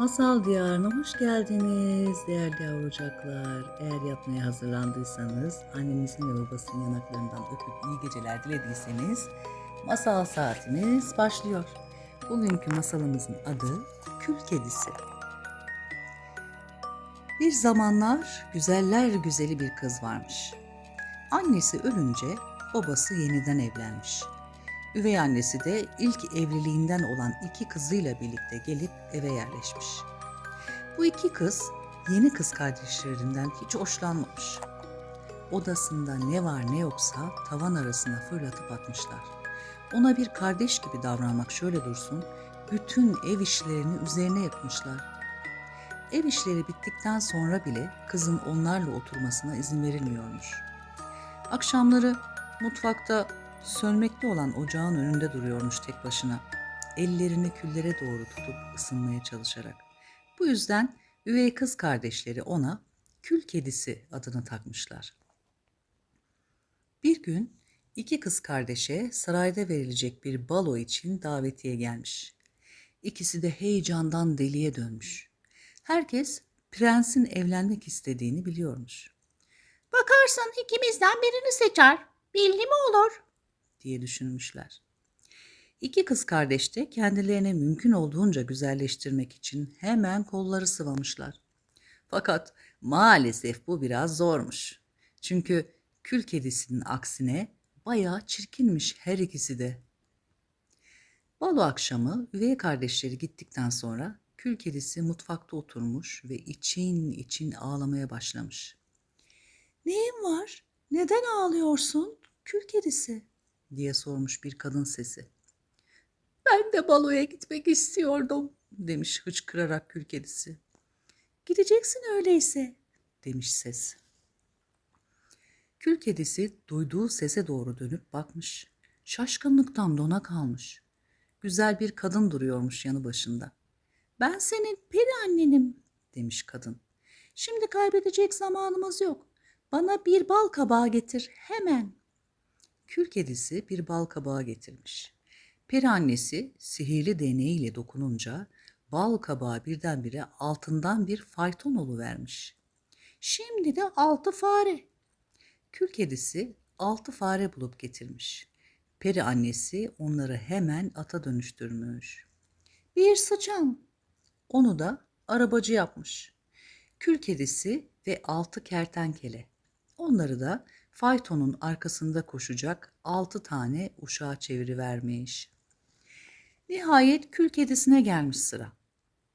Masal diyarına hoş geldiniz değerli yavrucaklar. Eğer yatmaya hazırlandıysanız, annenizin ve babasının yanaklarından öpüp iyi geceler dilediyseniz masal saatimiz başlıyor. Bugünkü masalımızın adı Kül Kedisi. Bir zamanlar güzeller güzeli bir kız varmış. Annesi ölünce babası yeniden evlenmiş. Üvey annesi de ilk evliliğinden olan iki kızıyla birlikte gelip eve yerleşmiş. Bu iki kız yeni kız kardeşlerinden hiç hoşlanmamış. Odasında ne var ne yoksa tavan arasına fırlatıp atmışlar. Ona bir kardeş gibi davranmak şöyle dursun, bütün ev işlerini üzerine yapmışlar. Ev işleri bittikten sonra bile kızın onlarla oturmasına izin verilmiyormuş. Akşamları mutfakta sönmekte olan ocağın önünde duruyormuş tek başına. Ellerini küllere doğru tutup ısınmaya çalışarak. Bu yüzden üvey kız kardeşleri ona kül kedisi adını takmışlar. Bir gün iki kız kardeşe sarayda verilecek bir balo için davetiye gelmiş. İkisi de heyecandan deliye dönmüş. Herkes prensin evlenmek istediğini biliyormuş Bakarsan ikimizden birini seçer. Belli mi olur? Diye düşünmüşler. İki kız kardeş de kendilerini mümkün olduğunca güzelleştirmek için hemen kolları sıvamışlar. Fakat maalesef bu biraz zormuş. Çünkü kül kedisinin aksine bayağı çirkinmiş her ikisi de. Balo akşamı üvey kardeşleri gittikten sonra kül kedisi mutfakta oturmuş ve için için ağlamaya başlamış. Neyin var? Neden ağlıyorsun? Kül kedisi diye sormuş bir kadın sesi. Ben de baloya gitmek istiyordum demiş hıçkırarak kül kedisi. Gideceksin öyleyse demiş ses. Kül kedisi duyduğu sese doğru dönüp bakmış. Şaşkınlıktan dona kalmış. Güzel bir kadın duruyormuş yanı başında. Ben senin peri annenim demiş kadın. Şimdi kaybedecek zamanımız yok. Bana bir bal kabağı getir hemen. Kül kedisi bir bal kabağı getirmiş. Peri annesi sihirli değneğiyle dokununca bal kabağı birdenbire altından bir fayton vermiş. Şimdi de altı fare. Kül kedisi altı fare bulup getirmiş. Peri annesi onları hemen ata dönüştürmüş. Bir sıçan. Onu da arabacı yapmış. Kül kedisi ve altı kertenkele. Onları da faytonun arkasında koşacak altı tane uşağa çevirivermiş. Nihayet kül kedisine gelmiş sıra.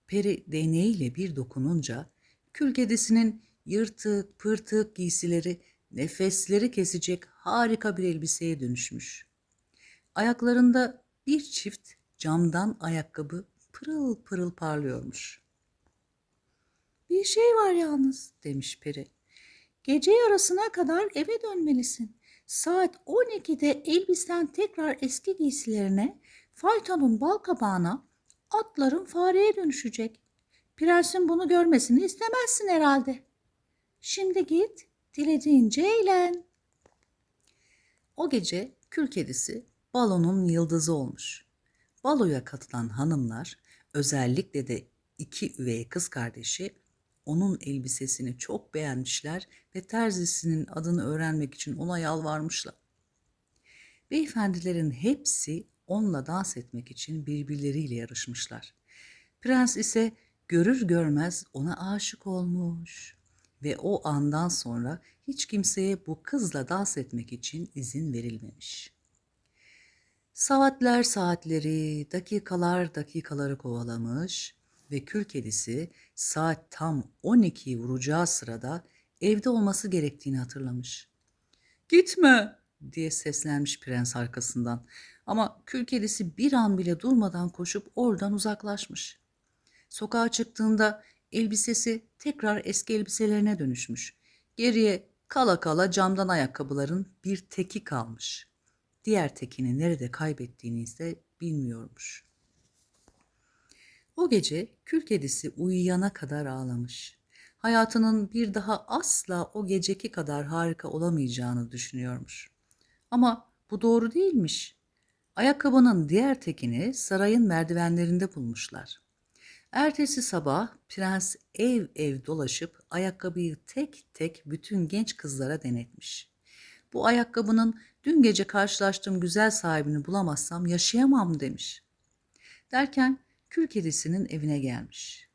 Peri değneğiyle bir dokununca kül kedisinin yırtık pırtık giysileri nefesleri kesecek harika bir elbiseye dönüşmüş. Ayaklarında bir çift camdan ayakkabı pırıl pırıl parlıyormuş. Bir şey var yalnız demiş peri. Gece yarısına kadar eve dönmelisin. Saat 12'de elbisen tekrar eski giysilerine, faytonun bal kabağına, atların fareye dönüşecek. Prensin bunu görmesini istemezsin herhalde. Şimdi git, dilediğince eğlen. O gece kül kedisi balonun yıldızı olmuş. Baloya katılan hanımlar, özellikle de iki üvey kız kardeşi onun elbisesini çok beğenmişler ve terzisinin adını öğrenmek için ona yalvarmışlar. Beyefendilerin hepsi onunla dans etmek için birbirleriyle yarışmışlar. Prens ise görür görmez ona aşık olmuş ve o andan sonra hiç kimseye bu kızla dans etmek için izin verilmemiş. Saatler saatleri, dakikalar dakikaları kovalamış ve kül kedisi saat tam 12'yi vuracağı sırada evde olması gerektiğini hatırlamış. Gitme diye seslenmiş prens arkasından ama kül kedisi bir an bile durmadan koşup oradan uzaklaşmış. Sokağa çıktığında elbisesi tekrar eski elbiselerine dönüşmüş. Geriye kala kala camdan ayakkabıların bir teki kalmış. Diğer tekini nerede kaybettiğini ise bilmiyormuş. O gece kül kedisi uyuyana kadar ağlamış. Hayatının bir daha asla o geceki kadar harika olamayacağını düşünüyormuş. Ama bu doğru değilmiş. Ayakkabının diğer tekini sarayın merdivenlerinde bulmuşlar. Ertesi sabah prens ev ev dolaşıp ayakkabıyı tek tek bütün genç kızlara denetmiş. Bu ayakkabının dün gece karşılaştığım güzel sahibini bulamazsam yaşayamam demiş. Derken kül kedisinin evine gelmiş.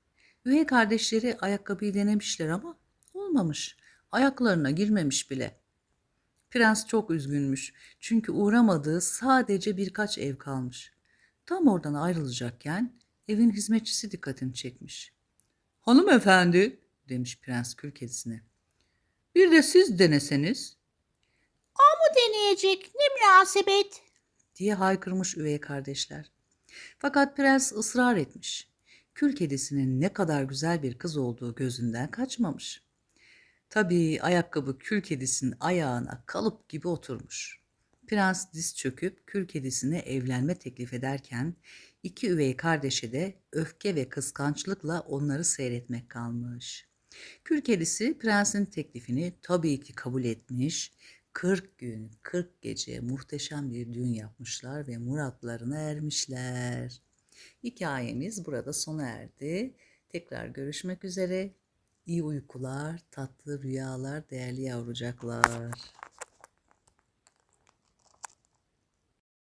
Üvey kardeşleri ayakkabıyı denemişler ama olmamış. Ayaklarına girmemiş bile. Prens çok üzgünmüş. Çünkü uğramadığı sadece birkaç ev kalmış. Tam oradan ayrılacakken evin hizmetçisi dikkatini çekmiş. Hanımefendi demiş prens kül kedisine. Bir de siz deneseniz Bu deneyecek ne münasebet. diye haykırmış üvey kardeşler. Fakat prens ısrar etmiş. Kül kedisinin ne kadar güzel bir kız olduğu gözünden kaçmamış. Tabii ayakkabı kül kedisinin ayağına kalıp gibi oturmuş. Prens diz çöküp kül kedisine evlenme teklif ederken iki üvey kardeşe de öfke ve kıskançlıkla onları seyretmek kalmış. Kül kedisi prensin teklifini tabii ki kabul etmiş. 40 gün, 40 gece muhteşem bir düğün yapmışlar ve muratlarına ermişler. Hikayemiz burada sona erdi. Tekrar görüşmek üzere. İyi uykular, tatlı rüyalar değerli yavrucaklar.